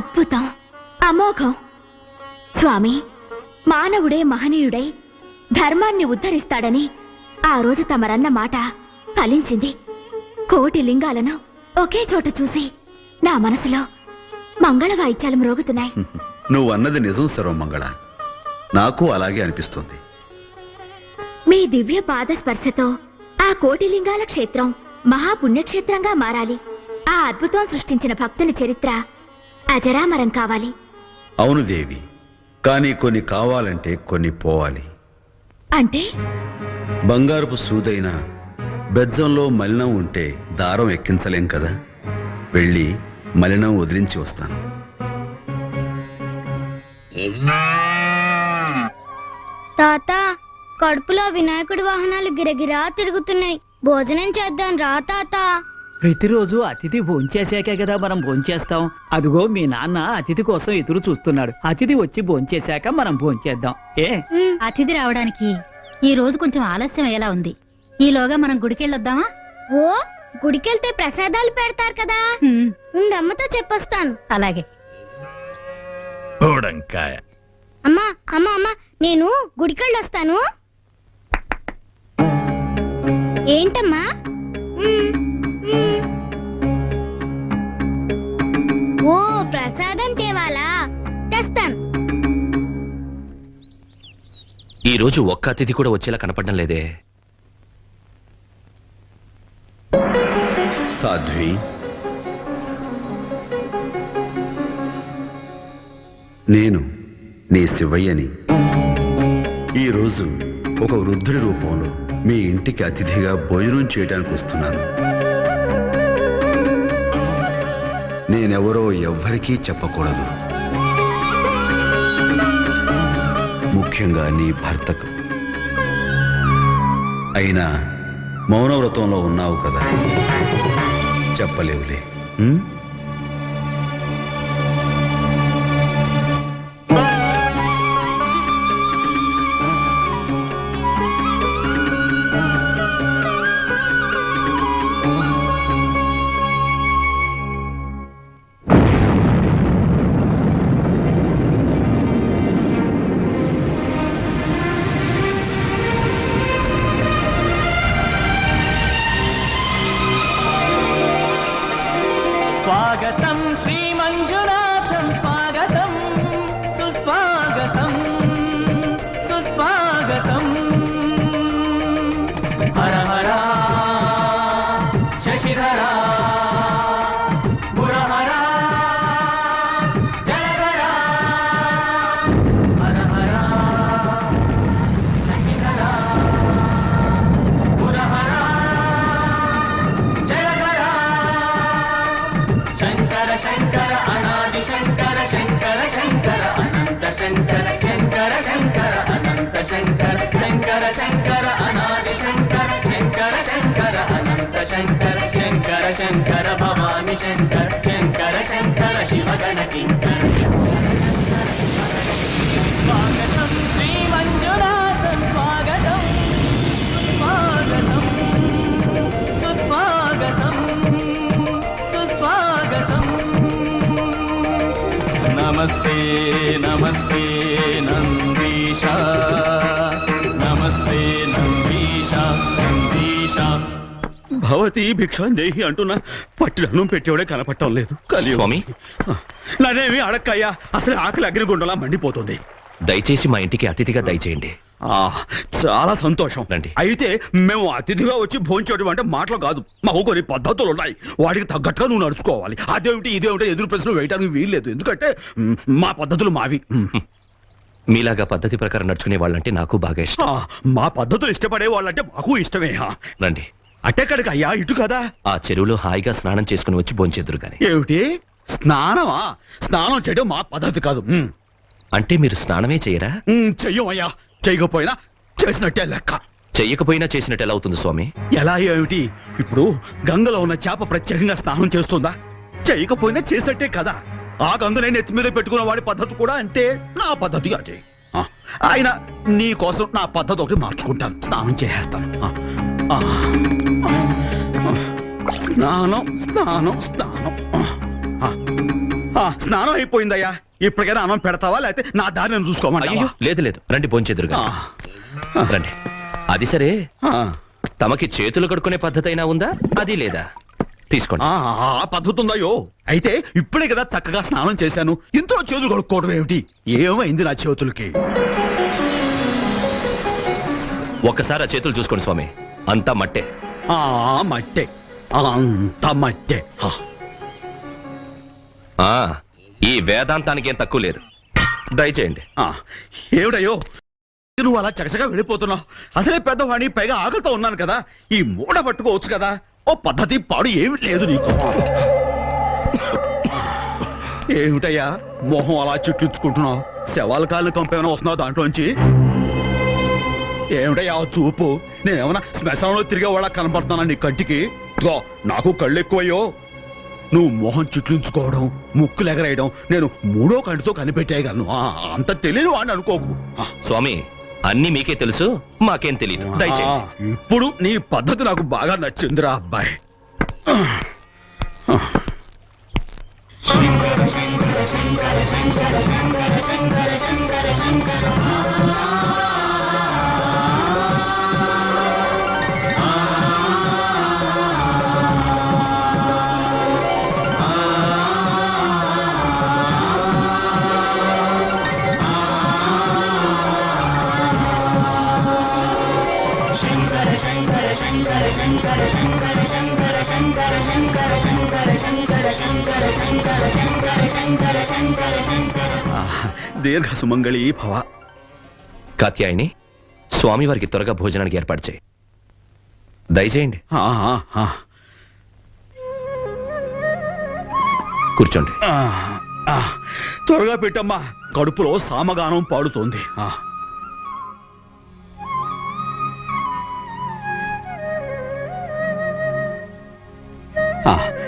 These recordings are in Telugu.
అద్భుతం. అమోఘం. స్వామి మానవుడే మహనీయుడై ధర్మాన్ని ఉద్ధరిస్తాడని ఆ రోజు తమరన్న మాట ఫలించింది. కోటి లింగాలను ఒకే చోట చూసి నా మనసులో మంగళ వాయిద్యాలు మ్రోగుతున్నాయి. నువ్వు అన్నది నిజం సర్వమంగళ నాకు అలాగే అనిపిస్తుంది. మీ దివ్య పాద స్పర్శతో ఆ కోటి లింగాల క్షేత్రం మహాపుణ్యక్షేత్రంగా మారాలి. ఆ అద్భుతం సృష్టించిన భక్తుని చరిత్ర అజరామరం కావాలి. అవును దేవి కానీ కొన్ని కావాలంటే కొన్ని పోవాలి. అంటే? బంగారపు సూదైన బెజ్జంలో మలినం ఉంటే దారం ఎక్కించలేం కదా? వెళ్ళి మలినం వదిలించి వస్తాను. తాత కడుపులో వినాయకుడి వాహనాలు గిరగిరా తిరుగుతున్నాయి. భోజనం చేద్దాం రా తాత. ప్రతిరోజు అతిథి భోంచేశాకే కదా మనం భోంచేస్తాం. అదిగో మీ నాన్న అతిథి కోసం ఎదురు చూస్తున్నాడు. అతిథి వచ్చి భోంచేశాక మనం భోంచేద్దాం. ఏ? అతిథి రావడానికి ఈ రోజు కొంచెం ఆలస్యం అయ్యేలా ఉంది. ఈలోగా మనం గుడికెళ్ళొద్దామా? ఓ గుడికెళ్తే ప్రసాదాలు పెడతారు కదా. హ్మ్, ఉండు అమ్మతో చెప్పొస్తాను. అలాగే. బోడంకాయ. అమ్మా అమ్మా అమ్మా నేను గుడికెళ్ళొస్తాను. ఏంటమ్మా? ఉమ్. ఓ ప్రసాదం తేవాలా? తెస్తాను. ఈ రోజు ఒక్క అతిథి కూడా వచ్చేలా కనపడడం లేదే. సాధ్వి. నేను నీ శివయ్యని. ఈరోజు ఒక వృద్ధుడి రూపంలో మీ ఇంటికి అతిథిగా భోజనం చేయడానికి వస్తున్నాను. నేనెవరో ఎవ్వరికీ చెప్పకూడదు. ముఖ్యంగా నీ భర్తకు. అయినా మౌనవ్రతంలో ఉన్నావు కదా. చెప్పలేవులే. శంకర భవాని శంకర శంకర శంకర శివగణ కింకర స్వాగతం శ్రీ మంజునాథం స్వాగతం. స్వాగతం సుస్వాగతం. సుస్వాగతం. నమస్తే నమస్తే. భవతి భిక్షాందేహి అంటున్నా. పట్టిడన్నం పెట్టేవాడే కనపడటం లేదు. స్వామి? నన్నేమి అడక్కయ్యా అసలు ఆకలి అగ్నిగుండంలా మండిపోతుంది. దయచేసి మా ఇంటికి అతిథిగా దయచేయండి. ఆ చాలా సంతోషం. రండి. అయితే మేము అతిథిగా వచ్చి భోంచేయడం అంటే మాటలు కాదు. మాకు కొన్ని పద్ధతులు ఉన్నాయి వాటికి తగ్గట్టుగా నువ్వు నడుచుకోవాలి. అదేమిటి ఇదేమిటి ఎదురు ప్రశ్నలు వేయడానికి వీల్లేదు. ఎందుకంటే మ్, పద్ధతులు మావి. మీలాగా పద్ధతి ప్రకారం నడుచుకునే వాళ్ళంటే నాకు బాగా ఇష్టం. మా పద్ధతులు ఇష్టపడే వాళ్ళంటే మాకు ఇష్టమే. రండి. అట్టెక్కడికి అయ్యా? ఇటు కదా? ఆ చెరువులో హాయిగా స్నానం చేసుకుని వచ్చి భోంచేద్దరు గాని. ఏమిటి? స్నానమా? స్నానం చేయడం మా పద్ధతి కాదు. అంటే మీరు స్నానమే చేయరా? మ్, చెయ్యమయ్యా. చేయకపోయినా చేసినట్టే లెక్క. చెయ్యకపోయినా చేసినట్టు ఎలా అవుతుంది స్వామి? ఎలా ఏమిటి? ఇప్పుడు గంగలో ఉన్న చేప ప్రత్యేకంగా స్నానం చేస్తుందా? చేయకపోయినా చేసినట్టే కదా. ఆ గంగనే నెత్తి మీద పెట్టుకున్న వాడి పద్ధతి కూడా అంతే. నా పద్ధతి అదే. ఆ, ఆయన నీ కోసం నా పద్ధతి ఒకటి మార్చుకుంటాను. స్నానం చేసేస్తాను. ఆ, స్నానం స్నానం స్నానం. స్నానం అయిపోయిందయ్యా. ఇప్పటికైనా అన్నం పెడతావా? లేకపోతే నా దారి నేను అయ్యో చూసుకోమంటావా లేదు లేదు. రండి భోంచెదురుగా ఆ, రండి. అది సరే. ఆ, తమకి చేతులు కడుక్కునే పద్ధతి అయినా ఉందా? అది లేదా? తీసుకోండి. ఆ, ఆ పద్ధతి ఉందయ్యో అయితే ఇప్పుడే కదా చక్కగా స్నానం చేశాను. ఇంతలో చేతులు కడుక్కోవడం ఏమిటి? ఏమైంది నా చేతులకి? ఒక్కసారి ఆ చేతులు చూసుకోండి స్వామి. అంతా మట్టే. ఆ మట్టే. అంత ఈ వేదాంతానికి ఏం తక్కువ లేదు. దయచేయండి. ఆ, ఏమిటయ్యో? నువ్వు అలా చకచగా వెళ్ళిపోతున్నావు. అసలే పెద్దవాణి పైగా ఆకలితో ఉన్నాను కదా. ఈ మూడ పట్టుకోవచ్చు కదా. ఓ పద్ధతి పాడు ఏమి లేదు నీకు. ఏమిటయ్యా? మొహం అలా చుట్టించుకుంటున్నావు శవాల కాళ్ళని కంపేమైనా వస్తున్నావు దాంట్లోంచి? ఏమిటయ్యా చూపు? నేనేమన్నా శ్మశానంలో తిరిగే వాళ్ళ కనపడుతున్నా నీ కంటికి? ఇదిగో, నాకు కళ్ళు ఎక్కువయ్యో నువ్వు మొహం చుట్లించుకోవడం ముక్కులు ఎగరేయడం నేను మూడో కంటితో కనిపెట్టేయగలను. ఆ, అంత తెలియని వాడిని అనుకోకు. ఆ, స్వామి అన్ని మీకే తెలుసు మాకేం తెలియదు ఇప్పుడు నీ పద్ధతి నాకు బాగా నచ్చిందిరా అబ్బాయి. ఆ, దీర్ఘ సుమంగళి భవ. కాత్యాయని స్వామివారికి త్వరగా భోజనానికి ఏర్పాటు చేయి. దయచేయండి. ఆ, ఆ, ఆ, కూర్చోండి. ఆ, ఆ, త్వరగా పెట్టమ్మా. కడుపులో సామగానం పాడుతోంది. ఆ. ఆ,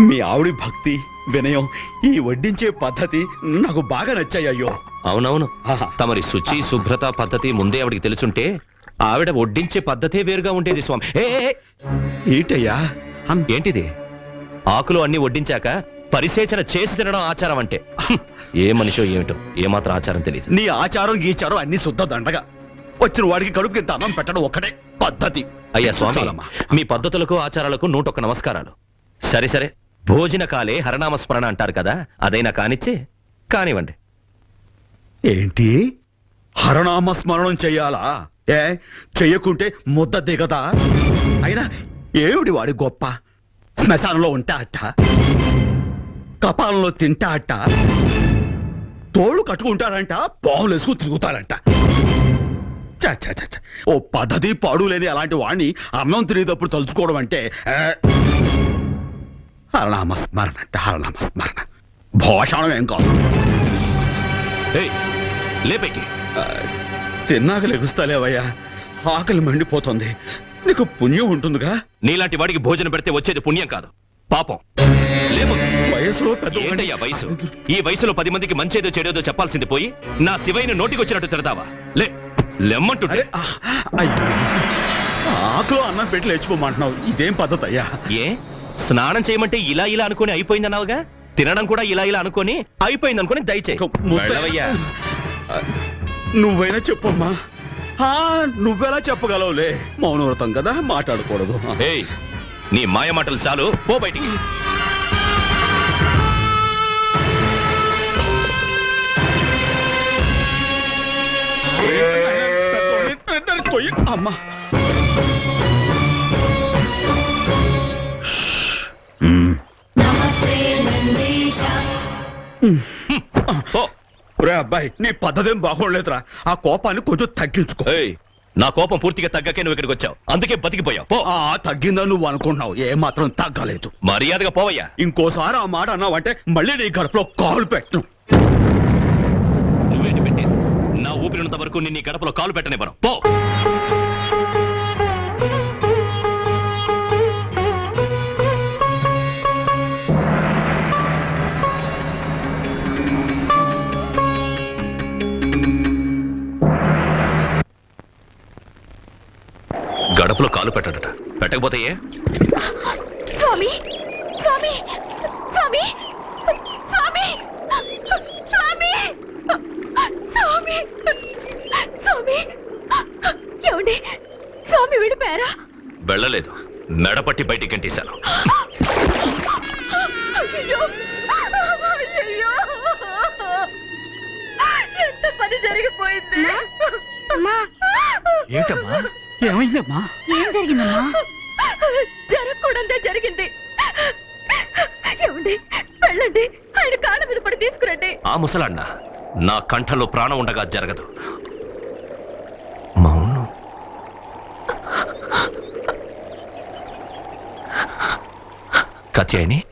మీ ఆవిడి భక్తి వినయం ఈ వడ్డించే పద్ధతి నాకు బాగా నచ్చాయ్యో అవునవును. తమరి శుచి శుభ్రత పద్ధతి ముందే ఆవిడికి తెలుసుంటే ఆవిడ వడ్డించే పద్ధతే వేరుగా ఉండేది స్వామి. ఏ, ఏంటయ్యా? ఏంటిది? ఆకులు అన్ని వడ్డించాక పరిసేచన చేసి తినడం ఆచారం అంటే. ఏ మనిషో ఏమిటో ఏమాత్రం ఆచారం తెలియదు నీ ఆచారం గీచారం అన్ని శుద్ధ దండగా. వచ్చిన వాడికి కడుపుకి అన్నం పెట్టడం ఒక్కటే పద్ధతి. అయ్యా స్వామి. మీ పద్ధతులకు ఆచారాలకు నూటొక్క నమస్కారాలు. సరే సరే. భోజన కాలే హరనామస్మరణ అంటారు కదా అదైనా కానిచ్చి కానివ్వండి. ఏంటి? హరనామ స్మరణం చెయ్యాలా? ఏ చెయ్యకుంటే ముద్ద దిగదా? అయినా ఏమిటి వాడి గొప్ప? శ్మశానంలో ఉంటా అట్ట? కపాలంలో తింటా అట్ట? తోడు కట్టుకుంటాడంట పావులు వేసుకు తిరుగుతాడంట చ్చ, చ చ్చ, చ్చ. ఓ పద్ధతి పాడు లేని అలాంటి వాణ్ణి అన్నం తినేటప్పుడు తలుచుకోవడం అంటే ఏ, హరనామ స్మరణ అంట హరనామ స్మరణ భోషణం ఏం కాదు. ఏయ్, లేపెక్కి ఆ, తిన్నాక లెగుస్తాలేవయ్యా ఆకలి మండిపోతుంది. నీకు పుణ్యం ఉంటుందిగా? నీలాంటి వాడికి భోజనం పెడితే వచ్చేది పుణ్యం కాదు. పాపం. లేపు. వయసులో పెద్ద ఏంటయ్యా వయసు? ఈ వయసులో పది మందికి మంచేదో చెడేదో చెప్పాల్సింది పోయి నా శివైన నోటికొచ్చినట్టు తిడతావా? లే లెమ్మంటుంటే అరే ఆ, అయ్యో. ఆకులో అన్నం పెట్టి లేచిపోమంటున్నావు. ఇదేం పద్ధతి అయ్యా ఏ? స్నానం చేయమంటే ఇలా ఇలా అనుకుని అయిపోయిందన్నావుగా? తినడం కూడా ఇలా ఇలా అనుకొని అయిపోయింది అనుకుని దయచేయి వెళ్ళవయ్యా. నువ్వైనా చెప్పమ్మా. ఆ, నువ్వెలా చెప్పగలవులే? మౌనవ్రతం కదా మాట్లాడకూడదు. ఏయ్ నీ మాయ మాటలు చాలు. పో బయటికి. పెద్దోడిని తొయ్యి. అమ్మా అబ్బాయి నీ పద్ధతి బాగోలేదురా. ఆ కోపాన్ని కొంచెం తగ్గించుకో. ఏయ్ నా కోపం పూర్తిగా తగ్గకే నువ్వు ఇక్కడికి వచ్చావు. అందుకే బతికిపోయావు. పో. ఆ తగ్గిందని నువ్వు అనుకుంటున్నావు? ఏ మాత్రం తగ్గలేదు. మర్యాదగా పోవయ్యా. ఇంకోసారి ఆ మాట అన్నావంటే మళ్ళీ నీ గడపలో కాలు పెట్టను. నువ్వేంటి పెట్టేది నా ఊపిరినంత వరకు నిన్ను ఈ గడపలో కాలు పెట్టనివ్వను. పో. ఏ స్వామి స్వామి స్వామి స్వామి స్వామి స్వామి స్వామి ఏమండి? స్వామి వెళ్ళిపోయారా? వెళ్ళలేదు. మెడపట్టి బయటికి! అయ్యయ్యో! ఎంత పని జరిగిపోయింది? ఏమిటమ్మా? ఏమైందమ్మా? ఏం జరిగిందమ్మా? జరగకూడదే జరిగింది. ఏమండి? వెళ్ళండి. ఆయన కాళ్ళ మీద పడి తీసుకురండి. ఆ ముసలాన్న నా కంఠంలో ప్రాణం ఉండగా జరగదు. మౌనం. కత్యాయని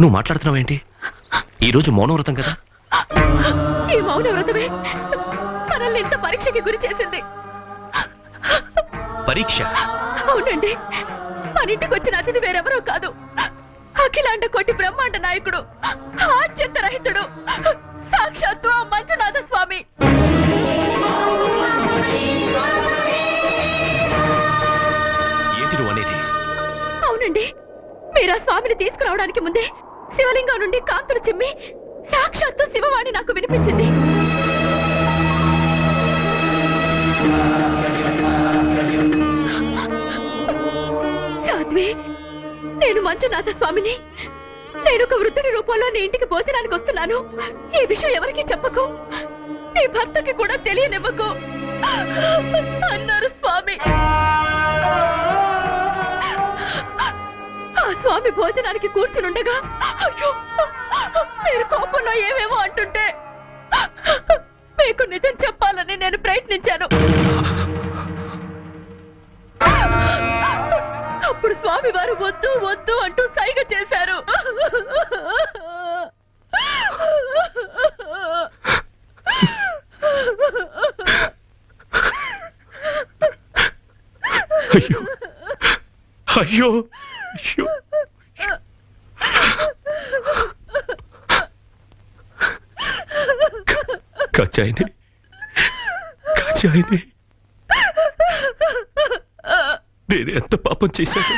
నువ్వు మాట్లాడుతున్నావేంటి ఈరోజు మౌనం వ్రతం కదా? ఈ మౌన వ్రతమే మనల్ని ఇంత పరీక్షకి గురి చేసింది. పరీక్ష? అవునండి. మన ఇంటికి వచ్చిన అతిథి వేరెవరో కాదు. అఖిలాండ కోటి బ్రహ్మాండ నాయకుడు ఆద్యంత రహితుడు సాక్షాత్తు ఆ మంజునాథ స్వామి అవునండి. మీరు ఆ స్వామిని తీసుకురావడానికి ముందే శివలింగం నుండి కాంతులు చిమ్మి సాక్షాత్తు శివవాణి నాకు వినిపించింది సాధ్వి నేను మంజునాథ స్వామిని. నేను ఒక వృద్ధుడి రూపంలో నీ ఇంటికి భోజనానికి వస్తున్నాను. ఈ విషయం ఎవరికీ చెప్పకు. నీ భర్తకి కూడా తెలియనివ్వకు. అన్నారు స్వామి. ఆ స్వామి భోజనానికి కూర్చునుండగా అయ్యో మీరు కోపంలో ఏమేమో అంటుంటే మీకు నిజం చెప్పాలని నేను ప్రయత్నించాను. అప్పుడు స్వామివారు వద్దు వద్దు అంటూ సైగ చేశారు. అయ్యో. అయ్యో. అయ్యో. కచ్చాయిని కచ్చాయిని నేను ఎంత పాపం చేశాను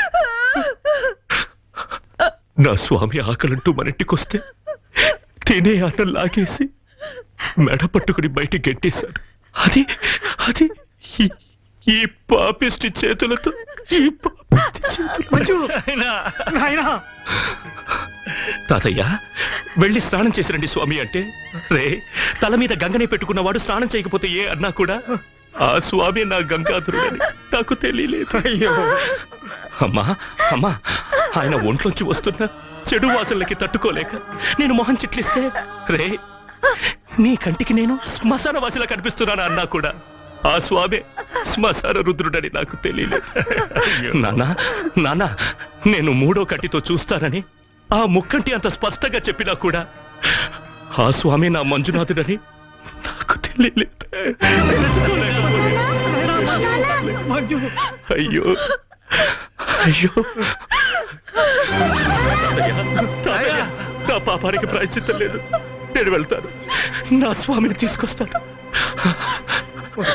నా స్వామి ఆకలంటూ మన ఇంటికొస్తే తినే అన్నం లాగేసి మెడ పట్టుకుని బయటికి గెట్టేశాడు అది అది ఈ- పాపిష్టి చేతులతో ఈ చేతులతో. నాయనా! తాతయ్య వెళ్ళి స్నానం చేసిరండి స్వామి అంటే రే తల మీద గంగని పెట్టుకున్నవాడు స్నానం చేయకపోతే ఏ అన్నా కూడా ఆ స్వామి నా గంగాధరుడని నాకు తెలియలేదు. అయ్యో. అమ్మా అమ్మా ఆయన ఒంట్లోంచి వస్తున్న చెడు వాసనలకి తట్టుకోలేక నేను మొహం చిట్లిస్తే రే నీ కంటికి నేను శ్మశాన వాసిలా కనిపిస్తున్నాను అన్నా కూడా? ఆ స్వామి శ్మశాన రుద్రుడని నాకు తెలియలేదు. నానా నానా నేను మూడో కంటితో చూస్తానని ఆ ముక్కంటి అంత స్పష్టంగా చెప్పినా కూడా ఆ స్వామి నా మంజునాథుడని నాకు అయ్యో. అయ్యో. నా పాపానికి ప్రాయశ్చిత్తం లేదు. నేను వెళ్తాను. నా స్వామిని తీసుకొస్తాను.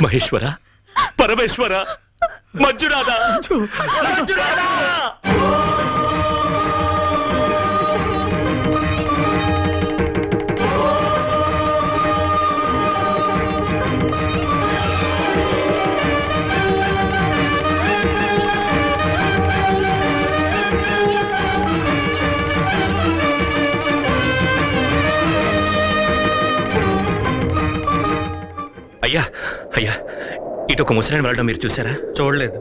మహేశ్వర. పరమేశ్వర. మంజునాథ! మంజునాథ! అయ్యా అయ్యా ఇటు ఒక ముసలిని వెళ్ళడం మీరు చూసారా? చూడలేదు.